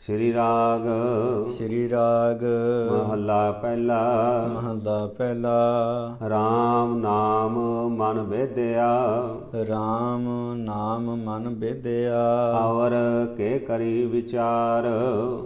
ਸ੍ਰੀ ਰਾਗ। ਸ੍ਰੀ ਰਾਗ। ਮਹੱਲਾ ਪਹਿਲਾ। ਮਹਲਾ ਪਹਿਲਾ। RAM ਨਾਮ ਮਨ ਵੇਦਿਆ। RAM ਨਾਮ ਮਨ ਬੇਦਿਆ ਆਵਰ ਕੇ ਕਰੀ ਵਿਚਾਰ।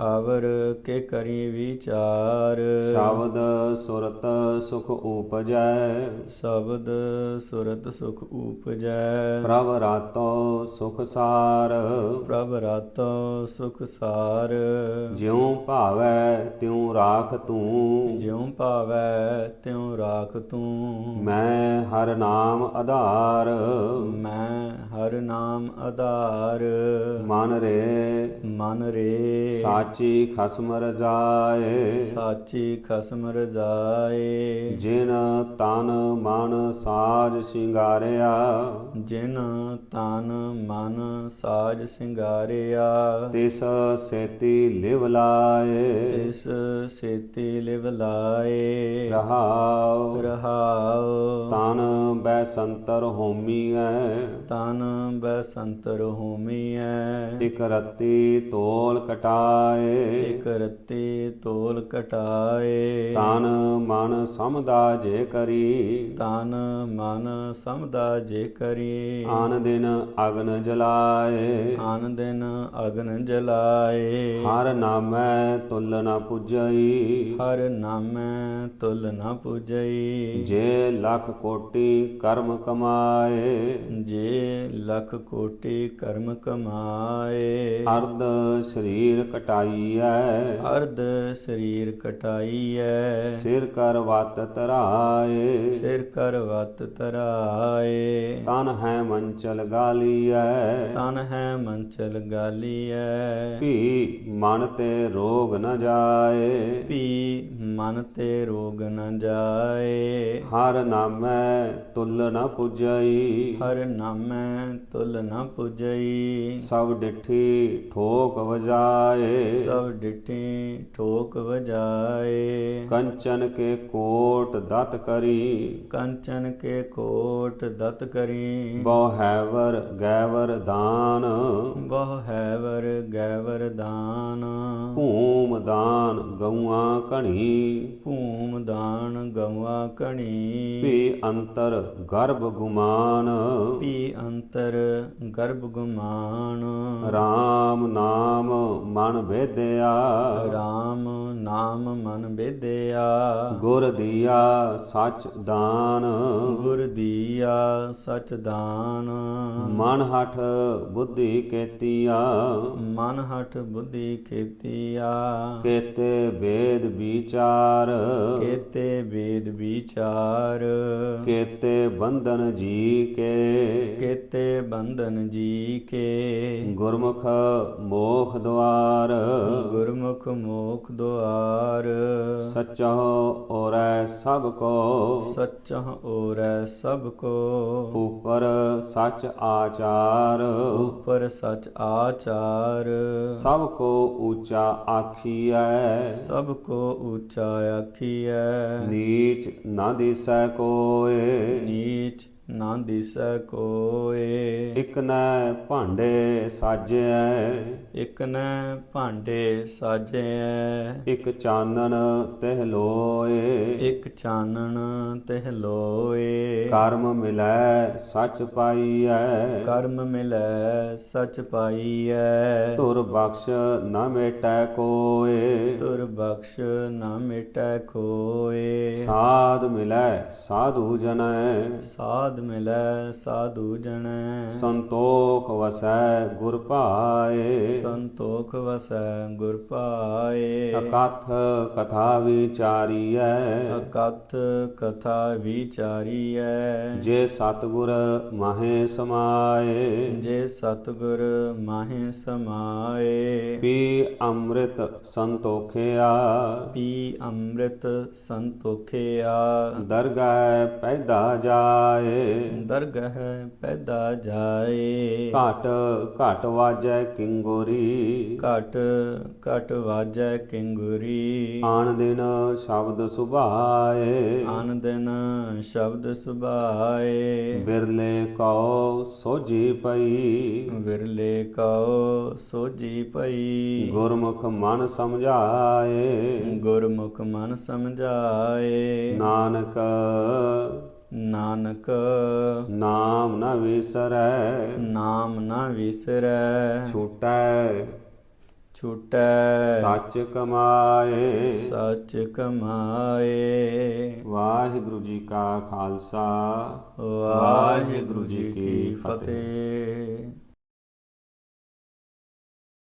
ਆਵਰ ਕੇ ਕਰੀ ਵਿਚਾਰ। ਸ਼ਬਦ ਸੁਰਤ ਸੁਖ ਉਪਜੈ। ਸ਼ਬਦ ਸੁਰਤ ਸੁਖ ਉਪਜੈ। ਪ੍ਰਭ ਰਾਤੋ ਸੁਖ ਸਾਰ। ਪ੍ਰਭ ਰਾਤੋ ਸੁਖ ਸਾਰ। ਜਿਉ ਭਾਵੈ ਤਿਉ ਰਾਖ ਤੂੰ। ਜਿਉ ਭਾਵੈ ਤਿਉ ਰਾਖ ਤੂੰ। ਮੈਂ ਹਰ ਨਾਮ ਆਧਾਰ। ਮੈਂ ਹਰ ਨਾਮ ਆਧਾਰ। ਮਨ ਰੇ। ਮਨ ਰੇ। ਸਾਚੀ ਖਸਮ ਰਜ਼ਾਏ। ਸਾਚੀ ਖਸਮ ਰਜ਼ਾਏ। ਜਿਨ ਤਨ ਮਨ ਸਾਜ ਸ਼ਿੰਗਾਰਿਆ। ਜਿਨ ਤਨ ਮਨ ਸਾਜ ਸਿੰਗਾਰਿਆ। ਤਿਸ ਸੇਤੀ ਲਿਵ ਲਾਏ। ਤਿਸ ਸੇਤੀ ਲਿਵ ਲਾਏ। ਰਹਾਉ। ਰਹਾਉ। ਤਨ ਬੈ ਸੰਤਰ ਹੋਮੀਐ। ਤਨ ਬਸੰਤਰ ਹੋਮੀਐ। ਇਕ ਰਤੀ ਤੋਲ ਕਟਾਏ। ਇਕ ਰਤੀ ਤੋਲ ਕਟਾਏ। ਤਨ ਮਨ ਸਮਦਾ ਜੇ ਕਰੀ। ਤਨ ਮਨ ਸਮਦਾ ਜੇ ਕਰੀ। ਆਨ ਦਿਨ ਅਗਨ ਜਲਾਏ। ਆਨ ਦਿਨ ਅਗਨ ਜਲਾਏ। ਹਰ ਨਾਮੈ ਤੁਲ ਨ ਪੁਜਈ। ਹਰ ਨਾਮੈ ਤੁਲ ਨ ਪੁਜਈ। ਜੇ ਲੱਖ ਕੋਟੀ ਕਰਮ ਕਮਾਏ। ਜੇ ਲਖ ਕੋਟੀ ਕਰਮ ਕਮਾਏ। ਅਰਧ ਸਰੀਰ ਕਟਾਈਐ। ਅਰਧ ਸਰੀਰ ਕਟਾਈਐ। ਸਿਰ ਕਰ ਵਤ ਤਰਾਏ। ਸਿਰ ਕਰ ਵਤ ਤਰਾਏ। ਤਨ ਹੈ ਮੰਚਲ ਗਾਲੀਐ। ਤਨ ਹੈ ਮੰਚਲ ਗਾਲੀਐ। ਭੀ ਮਨ ਤੇ ਰੋਗ ਨ ਜਾਏ। ਪੀ ਮਨ ਤੇ ਰੋਗ ਨ ਜਾਏ। ਹਰ ਨਾਮੈ ਤੁਲ ਨ ਪੁਜਈ। ਹਰ ਨਾਮੈ ਤੁਲ ਨ ਪੁਜਈ। ਸਭ ਡਿਠੀ ਠੋਕ ਵਜਾਏ। ਸਭ ਡਿਠੀ ਠੋਕ ਵਜਾਏ। ਕੰਚਨ ਕੇ ਕੋਟ ਦਤ ਕਰੀ। ਕੰਚਨ ਕੇ ਕੋਟ ਦਤ ਕਰੀ। ਬਹੁ ਹੈਵਰ ਗੈਵਰ ਦਾਨ। ਬਹੁ ਹੈਵਰ ਗੈਵਰ ਦਾਨ। ਭੂਮ ਦਾਨ ਗਊਆਂ ਕਣੀ ਭੂਮ ਦਾਨ ਗਵਾ ਕਣੀ ਭੀ ਅੰਤਰ ਗਰਭ ਗੁਮਾਨ। ਪੀ ਅੰਤਰ ਗਰਭ ਗੁਮਾਨ। RAM ਨਾਮ ਮਨ ਭੇਦਿਆ RAM ਨਾਮ ਮਨ ਬੇਦਿਆ ਗੁਰ ਦੀਆ ਸਚ ਦਾਨ। ਗੁਰ ਦੀਆ ਸਚ ਦਾਨ। ਮਨ ਹਠ ਬੁੱਧੀ ਕੇਤੀਆ। ਮਨ ਹਠ ਬੁੱਧੀ ਖੇਤੀਆ ਕੇਤੇ ਵੇਦ ਵਿਚਾਰ। ਕੇਤੇ ਵੇਦ ਵਿਚਾਰ। ਕੇਤੇ ਬੰਧਨ ਜੀ ਕੇ। ਕੇਤੇ ਬੰਧਨ ਜੀ ਕੇ। ਗੁਰਮੁਖ ਮੋਖ ਦੁਆਰ। ਗੁਰਮੁਖ ਮੋਖ ਦੁਆਰ। ਸਚੋ ਔਰੈ ਸਭ ਕੋ। ਸੱਚਾ ਓਰੈ ਸਭ ਕੋ। ਉਪਰ ਸਚ ਆਚਾਰ। ਉਪਰ ਸਚ ਆਚਾਰ। ਸਭ ਕੋ ਊਚਾ ਆਖੀਐ। ਸਭ ਕੋ ਉੱਚਾ ਆਖੀਐ। ਨੀਚ ਨਾ ਦਿਸੈ ਕੋਏ। ਨੀਚ ਨਾ ਦਿਸੈ ਕੋਏ। ਇਕ ਨੈ ਭਾਂਡੇ ਸਾਜਿਐ ਇਕ ਨੈ ਭਾਂਡੇ ਸਾਜਿਐ ਇਕ ਚਾਨਣ ਤਿਹ ਲੋਏ। ਇਕ ਚਾਨਣ ਤਿਹ ਲੋਏ। ਕਰਮ ਮਿਲੈ ਸਚ ਪਾਈਐ। ਕਰਮ ਮਿਲੈ ਸਚ ਪਾਈਐ। ਧੁਰ ਬਖਸ਼ ਨ ਮੇਟੈ ਕੋਏ। ਤੁਰ ਬਖਸ਼ ਨਾ ਮਿਟੈ ਖੋਏ ਸਾਧ ਮਿਲੈ ਸਾਧੂ ਜਨੈ। ਸਾਧ ਮਿਲੈ ਸਾਧੂ ਜਣੈ ਸੰਤੋਖ ਵਸੈ ਗੁਰ ਭਾਏ। ਸੰਤੋਖ ਵਸੈ ਗੁਰ ਪਾਏ ਅਕਥ ਕਥਾ ਵਿਚਾਰੀਐ। ਅਕਥ ਕਥਾ ਵਿਚਾਰੀਐ। ਜੇ ਸਤਗੁਰ ਮਾਹੇ ਸਮਾਏ। ਜੇ ਸਤਗੁਰ ਮਾਹੇ ਸਮਾਏ। ਪੀ ਅੰਮ੍ਰਿਤ ਸੰਤੋਖਿਆ। ਪੀ ਅੰਮ੍ਰਿਤ ਸੰਤੋਖਿਆ। ਦਰਗਾਹ ਪੈਦਾ ਜਾਏ। ਦਰਗਹ ਪੈਦਾ ਜਾਏ। ਘਟ ਘਟ ਵਾਜੈ ਕਿੰਗੋਰੀ ਘਟ ਘਟ ਵਾਜੈ ਕਿੰਗੁਰੀ। ਆਣ ਦਿਨ ਸ਼ਬਦ ਸੁਭਾਏ। ਆਨ ਦਿਨ ਸ਼ਬਦ ਸੁਭਾਏ। ਬਿਰਲੇ ਕਉ ਸੋਜੀ ਪਈ। ਵਿਰਲੇ ਕਉ ਸੋਜੀ ਪਈ। ਗੁਰਮੁਖ ਮਨ ਸਮਝਾਏ। ਗੁਰਮੁਖ ਮਨ ਸਮਝਾਏ। ਨਾਨਕ ਨਾਨਕ। ਨਾਮ ਨ ਵਿਸਰੈ। ਨਾਮ ਨਾ ਵਿਸਰੈ। ਛੂਟੈ। ਛੁਟੈ। ਸੱਚ ਕਮਾਏ। ਸੱਚ ਕਮਾਏ। ਵਾਹਿਗੁਰੂ ਜੀ ਕਾ ਖਾਲਸਾ। ਵਾਹਿਗੁਰੂ ਜੀ ਕੀ ਫਤਿਹ।